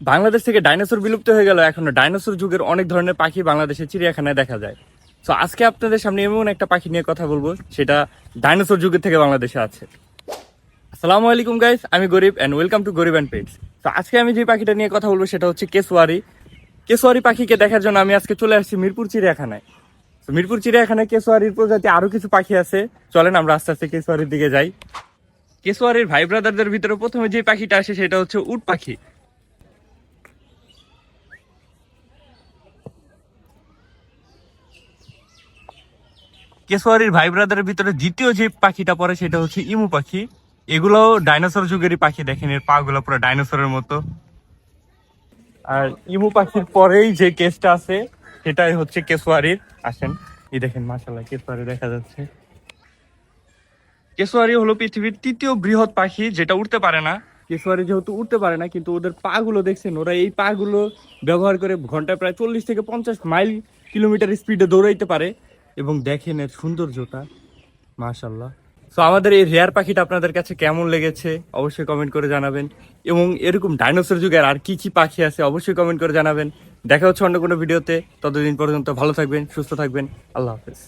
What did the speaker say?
বাংলাদেশ থেকে ডাইনোসর বিলুপ্ত হয়ে গেল। এখনও ডাইনোসর যুগের অনেক ধরনের পাখি বাংলাদেশের চিড়িয়াখানায় দেখা যায়। তো আজকে আপনাদের সামনে এমন একটা পাখি নিয়ে কথা বলব, সেটা ডাইনোসর যুগের থেকে বাংলাদেশে আছে। আসসালামু আলাইকুম গাইস আমি Garib and welcome to Garib and pets তো আজকে আমি যে পাখিটা নিয়ে কথা বলব, সেটা হচ্ছে কেসওয়ারি। কেসওয়ারি পাখিকে দেখার জন্য আমি আজকে চলে আসছি মিরপুর চিড়িয়াখানায়। তো মিরপুর চিড়িয়াখানায় কেসওয়ারির প্রজাতি আরও কিছু পাখি আছে। চলেন আমরা আস্তে আস্তে কেসওয়ারির দিকে যাই। কেসওয়ারির ভাই ব্রাদারদের ভিতরে প্রথমে যে পাখিটা আসে, সেটা হচ্ছে উট পাখি। কেসওয়ারির ভাই ব্রাদারের ভিতরে দ্বিতীয় যে পাখিটা পড়ে সেটা হচ্ছে ইমু পাখি। এগুলো ডাইনোসর যুগেরই পাখি, দেখেন এর পা গুলো পুরো ডাইনোসরের মতো। আর ইমু পাখির পরেই যে কেসটা আছে, সেটাই হচ্ছে কেসওয়ারির আসেন, এই দেখেন মাসাল্লাহ কেসওয়ারি দেখা যাচ্ছে। কেসওয়ারি হলো পৃথিবীর তৃতীয় বৃহৎ পাখি, যেটা উড়তে পারে না। কেসওয়ারি যেহেতু উড়তে পারে না, কিন্তু ওদের পা গুলো দেখছেন, ওরা এই পা গুলো ব্যবহার করে ঘন্টায় প্রায় চল্লিশ থেকে পঞ্চাশ মাইল কিলোমিটার স্পিডে দৌড়াইতে পারে। এবং দেখেন এর সৌন্দর্যটা মাশাল্লাহ সো আমাদের এই রেয়ার পাখিটা আপনাদের কাছে কেমন লেগেছে, অবশ্যই কমেন্ট করে জানাবেন। এবং এরকম ডাইনোসর যুগের আর কি কি পাখি আছে, অবশ্যই কমেন্ট করে জানাবেন। দেখা হচ্ছে অন্য কোনো ভিডিওতে ততদিন পর্যন্ত ভালো থাকবেন, সুস্থ থাকবেন। আল্লাহ হাফেজ।